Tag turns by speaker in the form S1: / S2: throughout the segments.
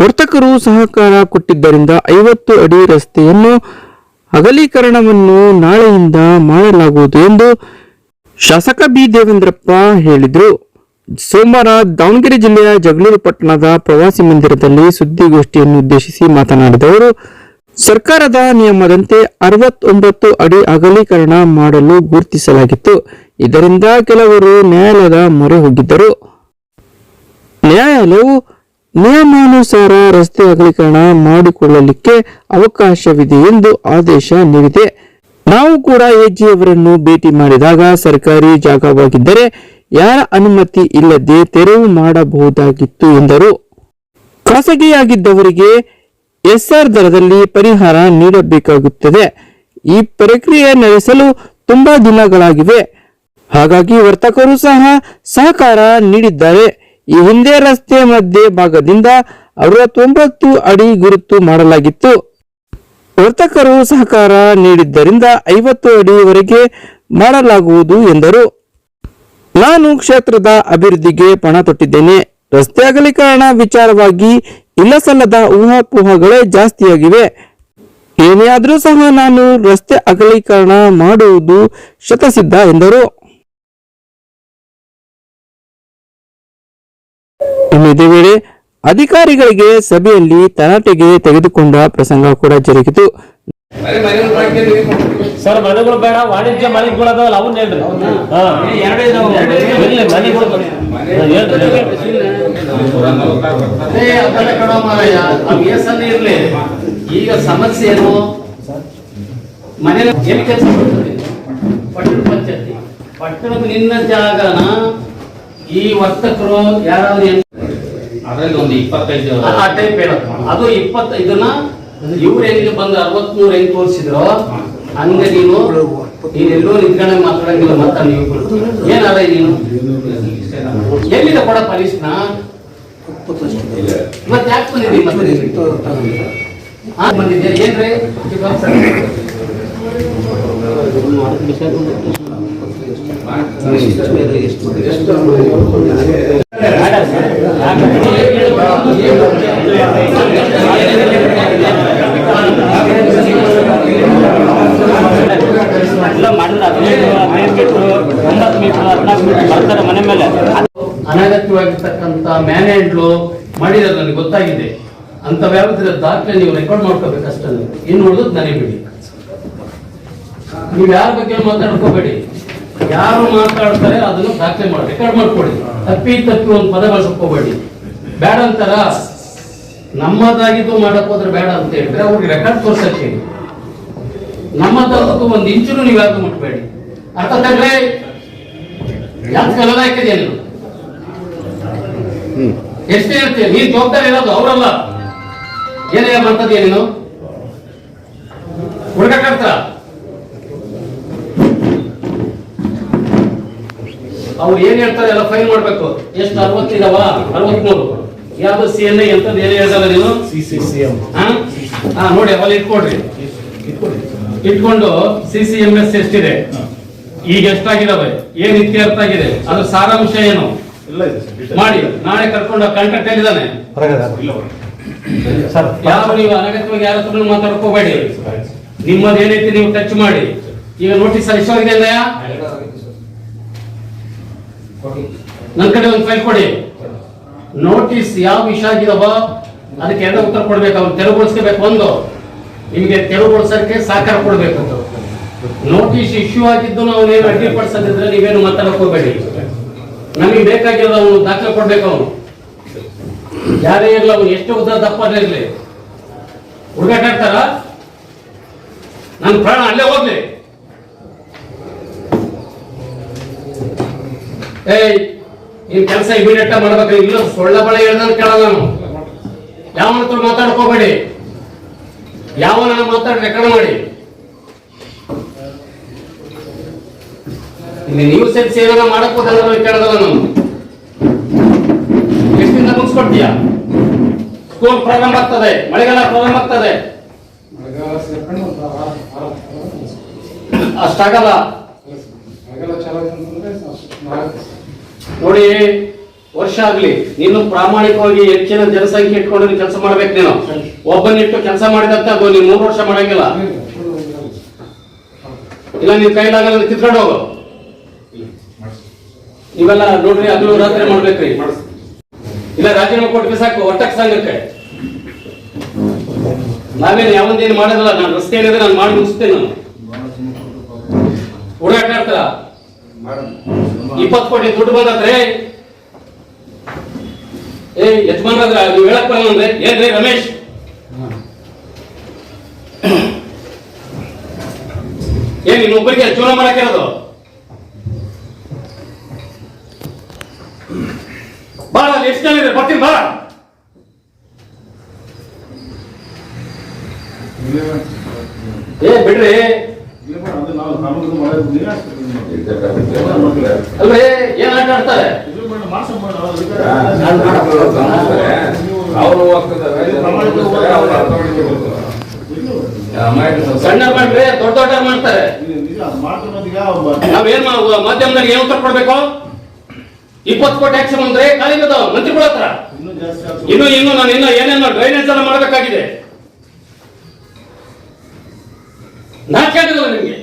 S1: ವರ್ತಕರು ಸಹಕಾರ ಕೊಟ್ಟಿದ್ದರಿಂದ ಐವತ್ತು ಅಡಿ ರಸ್ತೆಯನ್ನು ಅಗಲೀಕರಣವನ್ನು ನಾಳೆಯಿಂದ ಮಾಡಲಾಗುವುದು ಎಂದು ಶಾಸಕ ಬಿ ದೇವೇಂದ್ರಪ್ಪ ಹೇಳಿದರು. ಸೋಮವಾರ ದಾವಣಗೆರೆ ಜಿಲ್ಲೆಯ ಜಗಳೂರು ಪಟ್ಟಣದ ಪ್ರವಾಸಿ ಮಂದಿರದಲ್ಲಿ ಸುದ್ದಿಗೋಷ್ಠಿಯನ್ನು ಉದ್ದೇಶಿಸಿ ಮಾತನಾಡಿದ ಅವರು, ಸರ್ಕಾರದ ನಿಯಮದಂತೆ ಅರವತ್ತೊಂಬತ್ತು ಅಡಿ ಅಗಲೀಕರಣ ಮಾಡಲು ಗುರುತಿಸಲಾಗಿತ್ತು. ಇದರಿಂದ ಕೆಲವರು ನ್ಯಾಯಾಲಯದ ಮೊರೆ ಹೋಗಿದ್ದರು. ನ್ಯಾಯಾಲಯವು ನಿಯಮಾನುಸಾರ ರಸ್ತೆ ಅಗಲೀಕರಣ ಮಾಡಿಕೊಳ್ಳಲಿಕ್ಕೆ ಅವಕಾಶವಿದೆ ಎಂದು ಆದೇಶ ನೀಡಿದೆ. ನಾವು ಕೂಡ ಎಜಿ ಅವರನ್ನು ಭೇಟಿ ಮಾಡಿದಾಗ ಸರ್ಕಾರಿ ಜಾಗವಾಗಿದ್ದರೆ ಯಾರ ಅನುಮತಿ ಇಲ್ಲದೆ ತೆರವು ಮಾಡಬಹುದಾಗಿತ್ತು ಎಂದರು. ಖಾಸಗಿಯಾಗಿದ್ದವರಿಗೆ ಎಸ್ಆರ್ ದರದಲ್ಲಿ ಪರಿಹಾರ ನೀಡಬೇಕಾಗುತ್ತದೆ. ಈ ಪ್ರಕ್ರಿಯೆ ನಡೆಸಲು ತುಂಬಾ ದಿನಗಳಾಗಿವೆ. ಹಾಗಾಗಿ ವರ್ತಕರು ಸಹ ಸಹಕಾರ ನೀಡಿದ್ದಾರೆ. ಈ ಹಿಂದೆ ರಸ್ತೆ ಮಧ್ಯೆ ಭಾಗದಿಂದ ಅರವತ್ತೊಂಬತ್ತು ಅಡಿ ಗುರುತು ಮಾಡಲಾಗಿತ್ತು. ವರ್ತಕರು ಸಹಕಾರ ನೀಡಿದ್ದರಿಂದ ಐವತ್ತು ಅಡಿವರೆಗೆ ಮಾಡಲಾಗುವುದು ಎಂದರು. ನಾನು ಕ್ಷೇತ್ರದ ಅಭಿವೃದ್ಧಿಗೆ ಪಣ ತೊಟ್ಟಿದ್ದೇನೆ. ರಸ್ತೆ ಅಗಲೀಕರಣ ವಿಚಾರವಾಗಿ ಇಲ್ಲಸಲ್ಲದ ಊಹಾಪೋಹಗಳೇ ಜಾಸ್ತಿಯಾಗಿವೆ. ಏನೇ ಆದರೂ ಸಹ ನಾನು ರಸ್ತೆ ಅಗಲೀಕರಣ ಮಾಡುವುದು ಶತಸಿದ್ಧ ಎಂದರು. ಇದೇ ವೇಳೆ ಅಧಿಕಾರಿಗಳಿಗೆ ಸಭೆಯಲ್ಲಿ ತರಾಟೆಗೆ ತೆಗೆದುಕೊಂಡ ಪ್ರಸಂಗ ಕೂಡ ಜರುಗಿತು.
S2: ಸರ್ ಮನೆಗಳು ಬೇಡ ವಾಣಿಜ್ಯ ಮನೆಗಳು ಅದಾವಲ್ಲ ಅವನ್ನ ಹೇಳ್ರಿ. ಇರ್ಲಿ,
S3: ಈಗ ಸಮಸ್ಯೆ ಏನು ಮನೆ ಎಲ್ಲಿ ಕೆಲಸ ಮಾಡ್ತಾರೆ ಪಟ್ಟಣ ಪಂಚಾಯತಿ ಪಟ್ಟಣದ ನಿನ್ನ ಜಾಗನ ಈ ವರ್ತಕರು ಯಾರಾದ್ರೂ
S4: ಅದ್ರಲ್ಲಿ ಒಂದು ಇಪ್ಪತ್ತೈದು
S3: ಆ- ಟೈಪ್ ಹೇಳಪ್ಪ ಅದು ಇಪ್ಪತ್ತೈದನ್ನ ಇವ್ರು ಹೆಂಗೆ ಬಂದು ಅರವತ್ಮೂರು ಹೆಂಗ್ ತೋರಿಸಿದ್ರು ಹಂಗ ನೀನು ನೀನೆಲ್ಲೋ ನಿಂತ್ಕೊಂಡೆ ಮಾತಾಡಂಗಿಲ್ಲ ಮಾತಾಡ ನೀವು. ಏನಾರ ನೀನು ಎಲ್ಲಿದೆ ಕೊಡಪ್ಪ ಲಿಸ್ಟ್ನ? ಇವತ್ತು ಯಾಕೆ ಬಂದಿದ್ದೀವಿ ಮತ್ತೆ ಬಂದಿದ್ಯಾ? ಏನ್ರಿ
S2: ಎಲ್ಲ ಮಾಡಿದ್ರೆ ಮನೆ ಮೇಲೆ
S3: ಅನಗತ್ಯವಾಗಿರ್ತಕ್ಕಂಥ ಮ್ಯಾನೇಜ್ಲು ಮಾಡಿರೋದು ನನಗೆ ಗೊತ್ತಾಗಿದೆ. ಅಂತ ವ್ಯಾಪಾರ ದಾಖಲೆ ನೀವು ರೆಕಾರ್ಡ್ ಮಾಡ್ಕೋಬೇಕು ಅಷ್ಟೇ. ಇನ್ನು ಉಳಿದು ನನಗೆ ಬಿಡಿ. ನೀವು ಯಾರ ಬಗ್ಗೆ ಮಾತಾಡ್ಕೋಬೇಡಿ? ಯಾರು ಮಾತಾಡ್ತಾರೆ ಅದನ್ನು ದಾಖಲೆ ಮಾಡಿ ರೆಕಾರ್ಡ್ ಮಾಡ್ಕೊಡಿ ತಪ್ಪಿ ತಪ್ಪಿ ಒಂದು ಪದ ಬಳಸ್ಕೋಬೇಡಿ ಬೇಡ ಅಂತಾರ? ನಮ್ಮದಾಗಿದ್ದು ಮಾಡಕ್ ಹೋದ್ರೆ ಬೇಡ ಅಂತ ಹೇಳಿದ್ರೆ ಅವ್ರಿಗೆ ರೆಕಾರ್ಡ್ ತೋರ್ಸಕ್ಕೆ ನಮ್ಮ ನಮ್ಮದಕ್ಕೂ ಒಂದ್ ಇಂಚುನು ನೀವ್ ಯಾವ್ದು ಮುಟ್ಬೇಡಿ. ಅರ್ಥ ತಗ್ರೆ ಯಾಕೆ ಎಷ್ಟೇ ಇರ್ತೀಯ ನೀನ್ ಜವಾಬ್ದಾರಿ ಇರೋದು ಅವರಲ್ಲ. ಏನೇ ಮಾಡ್ತದೀಯ ನೀನು? ಹುಡುಗಾಡ್ತಾರ ಅವ್ರು ಏನ್ ಹೇಳ್ತಾರೆ ಎಲ್ಲ ಫೈಲ್ ಮಾಡ್ಬೇಕು. ಎಷ್ಟು ಅರವತ್ತಿದಾವ? ಅರವತ್ಮೂರು. ಯಾವ್ದು ಸಿ ಎನ್ ಐ ಅಂತದ್ ಏನೇ ಹೇಳ್ತಾರೆ ನೀನು ಹಾ? ಹಾ ನೋಡಿ ಅವಲ್ಲಿ ಇಟ್ಕೊಡ್ರಿ. ಇಟ್ಕೊಂಡು ಸಿ ಸಿ ಎಂ ಎಸ್ ಎಷ್ಟಿದೆ? ಈಗ ಎಷ್ಟಾಗಿದಾವೆ? ಏನ್ ಇತ್ಯರ್ಥ ಆಗಿದೆ? ಅದ್ರ ಸಾರಾಂಶ ಏನು? ಮಾಡಿ ನಾಳೆ ಕರ್ಕೊಂಡು ಕಾಂಟ್ರಾಕ್ಟ್ ಹೇಳಿದಾನೆ ಯಾರು ನೀವು ಅನಗತ್ಯವಾಗಿ ಯಾರ ಹತ್ರ ಮಾತಾಡ್ಕೋಬೇಡಿ. ನಿಮ್ಮದೇನೈತಿ ನೀವು ಟಚ್ ಮಾಡಿ. ಈಗ ನೋಟಿಸ್ ಎಷ್ಟಾಗಿದೆ ಅಂದಯ್ಯ ನನ್ ಕಡೆ ಒಂದು ಫೈಲ್ ಕೊಡಿ. ನೋಟಿಸ್ ಯಾವ ವಿಷಯ ಆಗಿದಾವ ಅದಕ್ಕೆ ಎರಡು ಉತ್ತರ ಕೊಡ್ಬೇಕು. ಅವ್ನು ತೆರವುಗೊಳಿಸ್ಕೋಬೇಕು ಒಂದು. ನಿಮಗೆ ತೆರವುಗೊಳಿಸೋಕೆ ಸಹಕಾರ ಕೊಡ್ಬೇಕು ನೋಟಿಸ್ ಇಶ್ಯೂ ಆಗಿದ್ದು ನಾವು ಏನು ಅಡ್ಡಿಪಡಿಸದಿದ್ರೆ ನೀವೇನು ಮಾತಾಡಕ್ ಹೋಗ್ಬೇಡಿ. ನಮಗೆ ಬೇಕಾಗಿರೋದು ಅವನು ದಾಖಲೆ ಕೊಡ್ಬೇಕು ಅವನು. ಯಾರೇ ಇರಲಿ ಅವನು, ಎಷ್ಟು ಉದ್ದ ದಪ್ಪನೇ ಇರಲಿ. ಹುಡುಗಾಟಾಡ್ತಾರ ನನ್ನ ಪ್ರಾಣ ಅಲ್ಲೇ ಹೋಗ್ಲಿ. ಏಯ್ ಕೆಲಸ ಇಮಿಡಿಯೇಟ್ ಮಾಡ್ಬೇಕು. ಇಲ್ಲ, ಸೊಳ್ಳ ಬಳೆ ಹೇಳ್ದಂತ ಕೇಳಲ್ಲ ನಾನು. ಯಾವ ಹತ್ರ ಮಾತಾಡ್ಕೋಬೇಡಿ ಯಾವ ನಾನು ಮಾತಾಡಿ ರೆಕಾರ್ಡ್ ಮಾಡಿ. ಇಲ್ಲಿ ನೀವು ಸೇರಿಸಿ ಏನಾರ ಮಾಡಕ್ ಹೋದ್ರೆ ಕೇಳದಲ್ಲ ನಾನು. ಎಷ್ಟಿಂದ ಮುಗಿಸ್ಕೊಡ್ತೀಯ? ಸ್ಕೂಲ್ ಪ್ರಾರಂಭ ಆಗ್ತದೆ, ಮಳೆಗಾಲ ಪ್ರಾರಂಭ ಆಗ್ತದೆ. ಅಷ್ಟಾಗಲ್ಲ ನೋಡಿ, ವರ್ಷ ಆಗ್ಲಿ, ನೀನು ಪ್ರಾಮಾಣಿಕವಾಗಿ ಹೆಚ್ಚಿನ ಜನಸಂಖ್ಯೆ ಇಟ್ಕೊಂಡು ನೀನು ಕೆಲಸ ಮಾಡ್ಬೇಕು ನೀನು. ಒಬ್ಬನಿಟ್ಟು ಕೆಲಸ ಮಾಡಿದಂತ ಅದು ನೀನು ಮೂರು ವರ್ಷ ಮಾಡಂಗಿಲ್ಲ. ಇಲ್ಲ, ನೀನ್ ಕೈಲಾಗಲ್ಲ ಕಿತ್ಕೊಂಡು ಹೋಗು. ನೀವೆಲ್ಲ ನೋಡ್ರಿ, ಅದು ರಾತ್ರಿ ಮಾಡ್ಬೇಕ್ರಿ. ಇಲ್ಲ, ರಾಜೀನಾಮೆ ಕೊಟ್ಟು ಸಾಕು, ಒಟ್ಟಕ್ಕೆ ಸಂಘಕ್ಕೆ. ನಾವೇನು ಯಾವಂದೇನು ಮಾಡೋದಿಲ್ಲ, ನಾನು ರಸ್ತೆ ಏನಿದೆ ನಾನು ಮಾಡಿ ಮುಗಿಸ್ತೇನೆ ನಾನು. ಹುಡುಗಾಟ ಇಪ್ಪತ್ತು ಕೋಟಿ ದುಡ್ಡು ಬಂದ್ರೆ, ಏ ಯಜಮಾನ್ರ ನೀವು ಹೇಳಕ್ ಬರಲ್ಲ ಏನ್ರಿ ರಮೇಶ್? ಏನ್ ನೀನು ಒಬ್ಬರಿಗೆ ಜೀವನ ಮಾಡಕ್ಕಿರೋದು ಬಾಳ ಎಷ್ಟು ಜನ ಇದೆ, ಬರ್ತೀನಿ, ಬಾ. ಏ, ಬಿಡ್ರಿ. ಅಲ್ರಿ ಏನ್ ಆಟ ಆಡ್ತಾರೆ?
S4: ಅವರು
S3: ಸಣ್ಣ ಮಾಡ್ರಿ ದೊಡ್ಡ ದೊಡ್ಡ ಮಾಡ್ತಾರೆ. ನಾವೇನ್ ಮಾಧ್ಯಮದಲ್ಲಿ ಏನು ಏನ್ ಉತ್ತರ ಕೊಡ್ಬೇಕು? ಇಪ್ಪತ್ತು ಕೋಟಿ ಟ್ಯಾಕ್ಸ್ ಬಂದ್ರೆ ಖಾಲಿ ಮಂತ್ರಿಗಳ ಹತ್ರ. ಇನ್ನು ಇನ್ನು ನಾನು ಇನ್ನು ಏನೇನೋ ಡ್ರೈನೇಜ್ ಎಲ್ಲ ಮಾಡಬೇಕಾಗಿದೆ. ನಾ ಆಗೋದಿಲ್ಲ ನಿಮ್ಗೆ?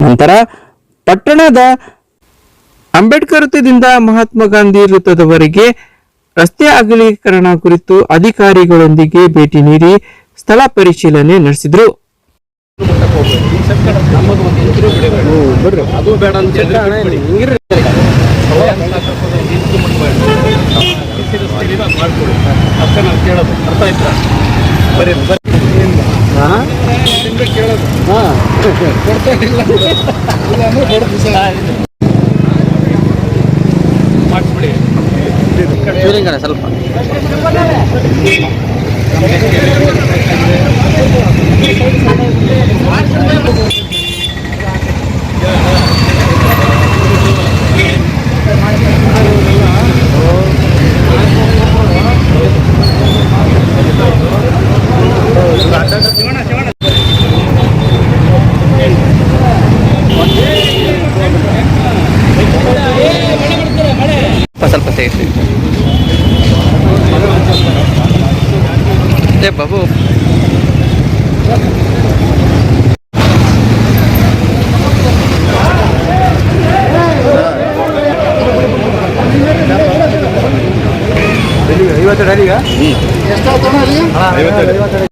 S1: ನಂತರ ಪಟ್ಟಣದ ಅಂಬೇಡ್ಕರ್ ವೃತ್ತದಿಂದ ಮಹಾತ್ಮ ಗಾಂಧಿ ವೃತ್ತದವರೆಗೆ ರಸ್ತೆ ಅಗಲೀಕರಣ ಕುರಿತು ಅಧಿಕಾರಿಗಳೊಂದಿಗೆ ಭೇಟಿ ನೀಡಿ ಸ್ಥಳ ಪರಿಶೀಲನೆ ನಡೆಸಿದರು.
S3: ಕೇಳೋದು ಅರ್ಥ ಆಯ್ತಾ ಬರೀ ಮಾಡಿಸ್ಬಿಡಿ
S1: ಸ್ವಲ್ಪ ಸ್ವಲ್ಪ ತೆಗೆಸಿ ಏ ಬಾಬು ಐವತ್ತು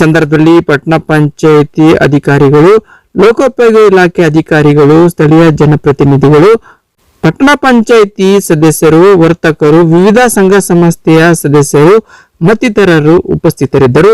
S1: ಸಂದರ್ಭದಲ್ಲಿ ಪಟ್ಟಣ ಪಂಚಾಯಿತಿ ಅಧಿಕಾರಿಗಳು, ಲೋಕೋಪಯೋಗಿ ಇಲಾಖೆ ಅಧಿಕಾರಿಗಳು, ಸ್ಥಳೀಯ ಜನಪ್ರತಿನಿಧಿಗಳು ಪಟ್ಟಣ ಪಂಚಾಯಿತಿ ಸದಸ್ಯರು, ವರ್ತಕರು, ವಿವಿಧ ಸಂಘ ಸಂಸ್ಥೆಯ ಸದಸ್ಯರು, ಮತ್ತಿತರರು ಉಪಸ್ಥಿತರಿದ್ದರು.